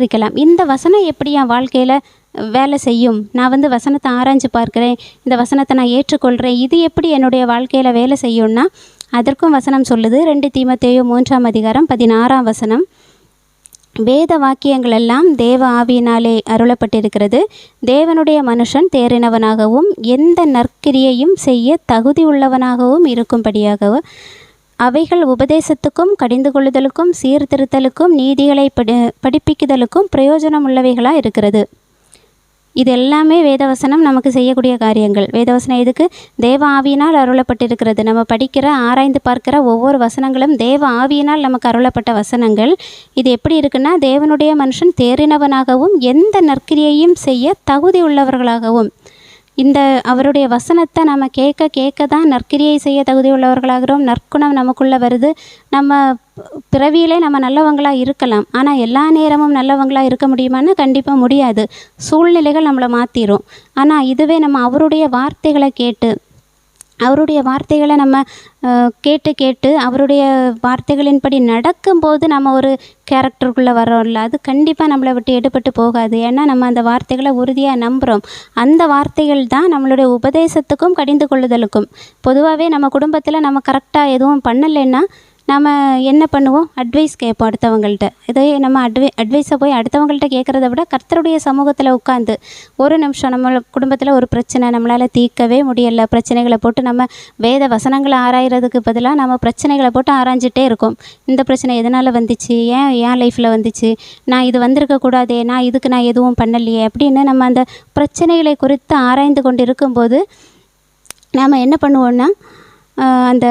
இருக்கலாம் இந்த வசனம் எப்படி என் வாழ்க்கையில் வேலை செய்யும்? நான் வந்து வசனத்தை ஆராய்ஞ்சு பார்க்குறேன். இந்த வசனத்தை நான் ஏற்றுக்கொள்கிறேன் இது எப்படி என்னுடைய வாழ்க்கையில் வேலை செய்யும்னா அதற்கும் வசனம் சொல்லுது. ரெண்டு தீமத்தேயோ மூன்றாம் அதிகாரம் பதினாறாம் வசனம். வேத வாக்கியங்கள் எல்லாம் தேவ ஆவியினாலே அருளப்பட்டிருக்கிறது. தேவனுடைய மனுஷன் தேறினவனாகவும் எந்த நற்கிரியையும் செய்ய தகுதி உள்ளவனாகவும் இருக்கும்படியாகவும் அவைகள் உபதேசத்துக்கும் கடிந்து கொள்ளுதலுக்கும் சீர்திருத்தலுக்கும் நீதிகளை படி படிப்பிக்குதலுக்கும் பிரயோஜனம் உள்ளவைகளாக இருக்கிறது. இது எல்லாமே வேதவசனம் நமக்கு செய்யக்கூடிய காரியங்கள். வேதவசனம் எதுக்கு? தேவ ஆவியினால் அருளப்பட்டிருக்கிறது. நம்ம படிக்கிற ஆராய்ந்து பார்க்கிற ஒவ்வொரு வசனங்களும் தேவ ஆவியினால் நமக்கு அருளப்பட்ட வசனங்கள். இது எப்படி இருக்குன்னா தேவனுடைய மனுஷன் தேறினவனாகவும் எந்த நற்கிரியையும் செய்ய தகுதி உள்ளவர்களாகவும். இந்த அவருடைய வசனத்தை நம்ம கேட்க கேட்க தான் நற்கிரியை செய்ய தகுதி உள்ளவர்களாகிறோம். நற்குணம் நமக்குள்ளே வருது. நம்ம பிறவியிலே நம்ம நல்லவங்களாக இருக்கலாம். ஆனால் எல்லா நேரமும் நல்லவங்களாக இருக்க முடியுமான்னு கண்டிப்பாக முடியாது. சூழ்நிலைகள் நம்மளை மாற்றிடும் ஆனால் இதுவே நம்ம அவருடைய வார்த்தைகளை கேட்டு அவருடைய வார்த்தைகளை நம்ம கேட்டு கேட்டு அவருடைய வார்த்தைகளின்படி நடக்கும்போது நம்ம ஒரு கேரக்டருக்குள்ளே வரோம்ல அது கண்டிப்பாக நம்மளை விட்டு எடுபட்டு போகாது. ஏன்னா நம்ம அந்த வார்த்தைகளை உறுதியாக நம்புகிறோம் அந்த வார்த்தைகள் தான் நம்மளுடைய உபதேசத்துக்கும் கடிந்து கொள்ளுதலுக்கும். பொதுவாகவே நம்ம குடும்பத்தில் நம்ம கரெக்டாக எதுவும் பண்ணலைன்னா நம்ம என்ன பண்ணுவோம்? அட்வைஸ் கேட்போம் அடுத்தவங்கள்ட்ட. இதே நம்ம அட்வை அட்வைஸை போய் அடுத்தவங்கள்ட்ட கேட்குறத விட கர்த்தருடைய சமூகத்தில் உட்காந்து ஒரு நிமிஷம் நம்ம குடும்பத்தில் ஒரு பிரச்சனை நம்மளால் தீர்க்கவே முடியல. பிரச்சனைகளை போட்டு நம்ம வேத வசனங்களை ஆராயிறதுக்கு பதிலாக நம்ம பிரச்சனைகளை போட்டு ஆராய்ஞ்சிட்டே இருக்கோம். இந்த பிரச்சனை எதனால் வந்துச்சு? ஏன் ஏன் லைஃப்பில் வந்துச்சு? நான் இது வந்திருக்கக்கூடாதே நான் இதுக்கு நான் எதுவும் பண்ணலையே அப்படின்னு நம்ம அந்த பிரச்சனைகளை குறித்து ஆராய்ந்து கொண்டு இருக்கும்போது நாம் என்ன பண்ணுவோன்னா அந்த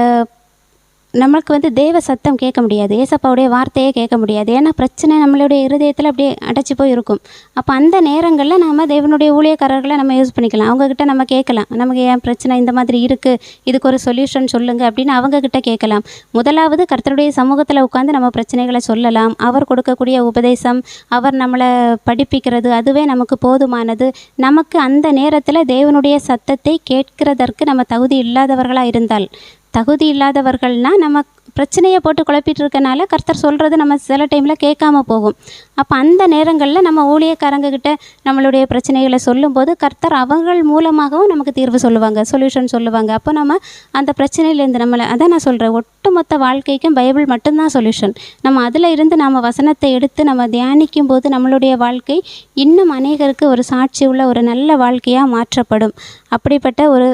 நம்மளுக்கு வந்து தேவ சத்தம் கேட்க முடியாது. ஏசப்பாவுடைய வார்த்தையே கேட்க முடியாது. ஏன்னா பிரச்சனை நம்மளுடைய இருதயத்தில் அப்படியே அடைச்சி போய் இருக்கும். அப்போ அந்த நேரங்களில் நம்ம தேவனுடைய ஊழியக்காரர்களை நம்ம யூஸ் பண்ணிக்கலாம். அவங்கக்கிட்ட நம்ம கேட்கலாம். நமக்கு ஏன் பிரச்சனை இந்த மாதிரி இருக்குது இதுக்கு ஒரு சொல்யூஷன் சொல்லுங்கள் அப்படின்னு அவங்கக்கிட்ட கேட்கலாம். முதலாவது கர்த்தருடைய சமூகத்தில் உட்காந்து நம்ம பிரச்சனைகளை சொல்லலாம். அவர் கொடுக்கக்கூடிய உபதேசம் அவர் நம்மளை படிப்பிக்கிறது அதுவே நமக்கு போதுமானது. நமக்கு அந்த நேரத்தில் தேவனுடைய சத்தத்தை கேட்கிறதற்கு நம்ம தகுதி இல்லாதவர்களாக இருந்தால் தகுதி இல்லாதவர்கள்னால் நம்ம பிரச்சனையை போட்டு குழப்பிட்டு இருக்கனால கர்த்தர் சொல்கிறது நம்ம சில டைமில் கேட்காம போகும். அப்போ அந்த நேரங்களில் நம்ம ஊழியக்காரங்கக்கிட்ட நம்மளுடைய பிரச்சனைகளை சொல்லும்போது கர்த்தர் அவங்கள் மூலமாகவும் நமக்கு தீர்வு சொல்லுவாங்க சொல்யூஷன் சொல்லுவாங்க. அப்போ நம்ம அந்த பிரச்சனையிலேருந்து நம்மளை அதான் நான் சொல்கிறேன் ஒட்டுமொத்த வாழ்க்கைக்கும் பைபிள் மட்டும்தான் சொல்யூஷன் நம்ம அதில் இருந்து நம்ம வசனத்தை எடுத்து நம்ம தியானிக்கும் போது நம்மளுடைய வாழ்க்கை இன்னும் அநேகருக்கு ஒரு சாட்சி உள்ள ஒரு நல்ல வாழ்க்கையாக மாற்றப்படும். அப்படிப்பட்ட ஒரு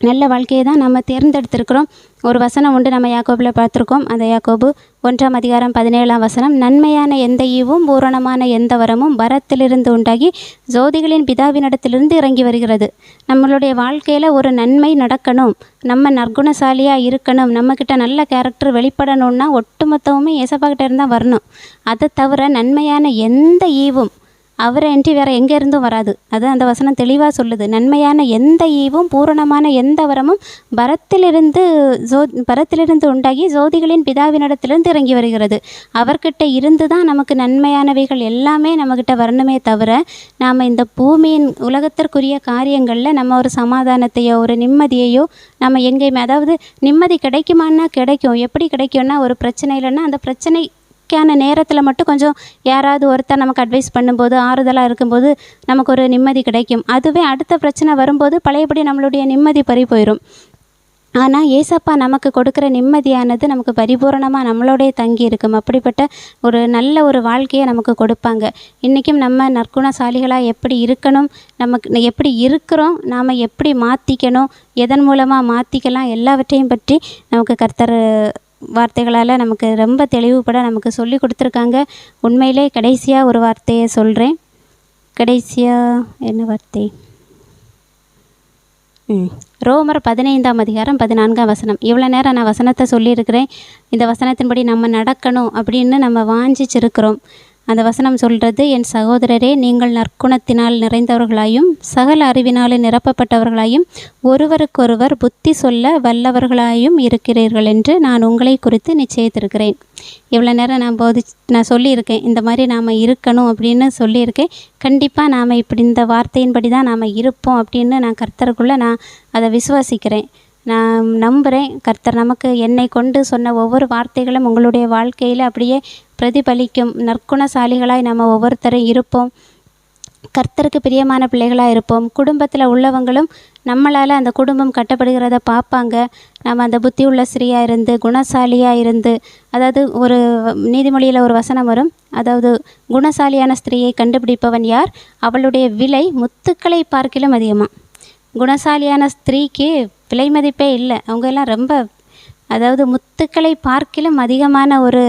நல்ல வாழ்க்கையை தான் நம்ம தேர்ந்தெடுத்திருக்கிறோம். ஒரு வசனம் உண்டு நம்ம யாக்கோபில் பார்த்துருக்கோம். அந்த யாக்கோபு ஒன்றாம் அதிகாரம் பதினேழாம் வசனம் நன்மையான எந்த ஈவும் பூரணமான எந்த வரமும் வரத்திலிருந்து உண்டாகி ஜோதிகளின் பிதாவினிடத்திலிருந்து இறங்கி வருகிறது. நம்மளுடைய வாழ்க்கையில் ஒரு நன்மை நடக்கணும். நம்ம நற்குணசாலியாக இருக்கணும். நம்மக்கிட்ட நல்ல கேரக்டர் வெளிப்படணும்னா ஒட்டுமொத்தமுமே ஏசப்பாக்கிட்ட இருந்தால் வரணும். அதை தவிர நன்மையான எந்த ஈவும் அவரை அன்றி வேற எங்கே இருந்தும் வராது. அது அந்த வசனம் தெளிவாக சொல்லுது. நன்மையான எந்த ஈவும் பூரணமான எந்த வரமும் பரத்திலிருந்து ஜோ பரத்திலிருந்து உண்டாகி ஜோதிகளின் பிதாவினிடத்திலிருந்து இறங்கி வருகிறது. அவர்கிட்ட இருந்து தான் நமக்கு நன்மையானவைகள் எல்லாமே நம்மக்கிட்ட வரணுமே தவிர நாம் இந்த பூமியின் உலகத்திற்குரிய காரியங்களில் நம்ம ஒரு சமாதானத்தையோ ஒரு நிம்மதியையோ நம்ம எங்கேயுமே அதாவது நிம்மதி கிடைக்குமான்னா கிடைக்கும். எப்படி கிடைக்கும்னா ஒரு பிரச்சனை இல்லைன்னா அந்த பிரச்சனை க்கான நேரத்தில் மட்டும் கொஞ்சம் யாராவது ஒருத்தர் நமக்கு அட்வைஸ் பண்ணும்போது ஆறுதலாக இருக்கும்போது நமக்கு ஒரு நிம்மதி கிடைக்கும். அதுவே அடுத்த பிரச்சனை வரும்போது பழையபடி நம்மளுடைய நிம்மதி பறி போயிடும் ஆனால் ஏசப்பா நமக்கு கொடுக்குற நிம்மதியானது நமக்கு பரிபூரணமாக நம்மளோடைய தங்கி இருக்கும். அப்படிப்பட்ட ஒரு நல்ல ஒரு வாழ்க்கையை நமக்கு கொடுப்பாங்க. இன்றைக்கும் நம்ம நற்குணசாலிகளாக எப்படி இருக்கணும் நமக்கு எப்படி இருக்கிறோம் நாம் எப்படி மாற்றிக்கணும் எதன் மூலமாக மாற்றிக்கலாம் எல்லாவற்றையும் பற்றி நமக்கு கர்த்தர் வார்த்தைகளால் நமக்கு ரொம்ப தெளிவுபட நமக்கு சொல்லி கொடுத்துருக்காங்க. உண்மையிலே கடைசியாக ஒரு வார்த்தையை சொல்கிறேன் கடைசியாக என்ன வார்த்தை? ரோமர் பதினைந்தாம் அதிகாரம் பதினான்காம் வசனம். இவ்வளோ நேரம் நான் வசனத்தை சொல்லியிருக்கிறேன். இந்த வசனத்தின்படி நம்ம நடக்கணும் அப்படின்னு நம்ம வாஞ்சிச்சிருக்கிறோம். அந்த வசனம் சொல்கிறது என் சகோதரரே நீங்கள் நற்குணத்தினால் நிறைந்தவர்களாயும் சகல அறிவினாலே நிரப்பப்பட்டவர்களாயும் ஒருவருக்கொருவர் புத்தி சொல்ல வல்லவர்களாயும் இருக்கிறீர்கள் என்று நான் உங்களை குறித்து நிச்சயித்திருக்கிறேன். இவ்வளோ நேரம் நான் போதி நான் சொல்லியிருக்கேன் இந்த மாதிரி நாம் இருக்கணும் அப்படின்னு சொல்லியிருக்கேன். கண்டிப்பாக நாம் இப்படி இந்த வார்த்தையின்படி தான் நாம் இருப்போம் அப்படின்னு நான் கர்த்தருக்குள்ளே நான் அதை விசுவாசிக்கிறேன். நான் நம்புகிறேன் கர்த்தர் நமக்கு என்னை கொண்டு சொன்ன ஒவ்வொரு வார்த்தைகளும் உங்களுடைய வாழ்க்கையில் அப்படியே பிரதிபலிக்கும் நற்குணசாலிகளாய் நம்ம ஒவ்வொருத்தரும் இருப்போம். கர்த்தருக்கு பிரியமான பிள்ளைகளாக இருப்போம். குடும்பத்தில் உள்ளவங்களும் நம்மளால் அந்த குடும்பம் கட்டப்படுகிறத பார்ப்பாங்க. நம்ம அந்த புத்தி உள்ள ஸ்ரீயாக இருந்து குணசாலியாக இருந்து அதாவது ஒரு நீதிமொழியில் ஒரு வசனம் வரும். அதாவது குணசாலியான ஸ்திரீயை கண்டுபிடிப்பவன் யார்? அவளுடைய விலை முத்துக்களை பார்க்கிலும் அதிகமாக குணசாலியான ஸ்திரீக்கு விலை மதிப்பே இல்லை. அவங்க எல்லாம் ரொம்ப அதாவது முத்துக்களை பார்க்கிலும் அதிகமான ஒரு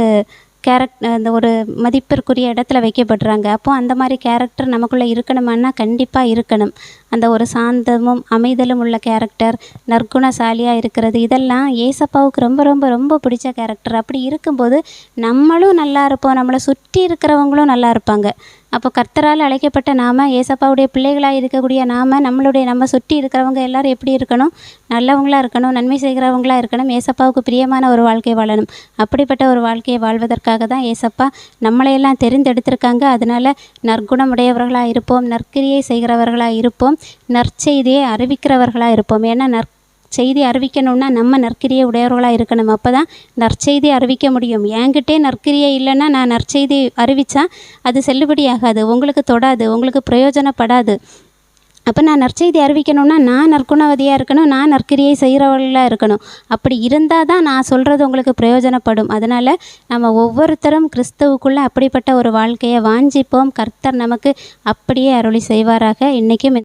கேரக்ட் அந்த ஒரு மதிப்பிற்குரிய இடத்துல வைக்கப்படுறாங்க. அப்போ அந்த மாதிரி கேரக்டர் நமக்குள்ளே இருக்கணுமான்னா கண்டிப்பாக இருக்கணும். அந்த ஒரு சாந்தமும் அமைதலும் உள்ள கேரக்டர் நற்குணசாலியாக இருக்கிறது இதெல்லாம் ஏசப்பாவுக்கு ரொம்ப ரொம்ப ரொம்ப பிடிச்ச கேரக்டர் அப்படி இருக்கும்போது நம்மளும் நல்லா இருப்போம். நம்மளை சுற்றி இருக்கிறவங்களும் நல்லா இருப்பாங்க. அப்போ கர்த்தரால் அழைக்கப்பட்ட நாம ஏசப்பாவுடைய பிள்ளைகளாக இருக்கக்கூடிய நாம நம்மளுடைய நம்ம சுற்றி இருக்கிறவங்க எல்லாரும் எப்படி இருக்கணும்? நல்லவங்களாக இருக்கணும் நன்மை செய்கிறவங்களா இருக்கணும்? ஏசப்பாவுக்கு பிரியமான ஒரு வாழ்க்கை வாழணும். அப்படிப்பட்ட ஒரு வாழ்க்கையை வாழ்வதற்காக தான் ஏசப்பா நம்மளையெல்லாம் தெரிந்தெடுத்திருக்காங்க. அதனால் நற்குணமுடையவர்களாக இருப்போம் நற்கிரியை செய்கிறவர்களாக இருப்போம் நற்செய்தியை அறிவிக்கிறவர்களாக இருப்போம் ஏன்னா நற் செய்தி அறிவிக்கணும்னா நம்ம நற்கிரியை உடையவர்களாக இருக்கணும் அப்போ தான் நற்செய்தி அறிவிக்க முடியும். என்கிட்டே நற்கிரியை இல்லைன்னா நான் நற்செய்தி அறிவித்தா அது செல்லுபடியாகாது உங்களுக்கு தொடாது உங்களுக்கு பிரயோஜனப்படாது. அப்போ நான் நற்செய்தி அறிவிக்கணும்னா நான் நற்குணவதியாக இருக்கணும் நான் நற்கிரியை செய்கிறவர்களாக இருக்கணும். அப்படி இருந்தால் தான் நான் சொல்கிறது உங்களுக்கு பிரயோஜனப்படும். அதனால் நம்ம ஒவ்வொருத்தரும் கிறிஸ்துவுக்குள்ளே அப்படிப்பட்ட ஒரு வாழ்க்கையை வாஞ்சிப்போம். கர்த்தர் நமக்கு அப்படியே அருளி செய்வாராக. இன்றைக்கும்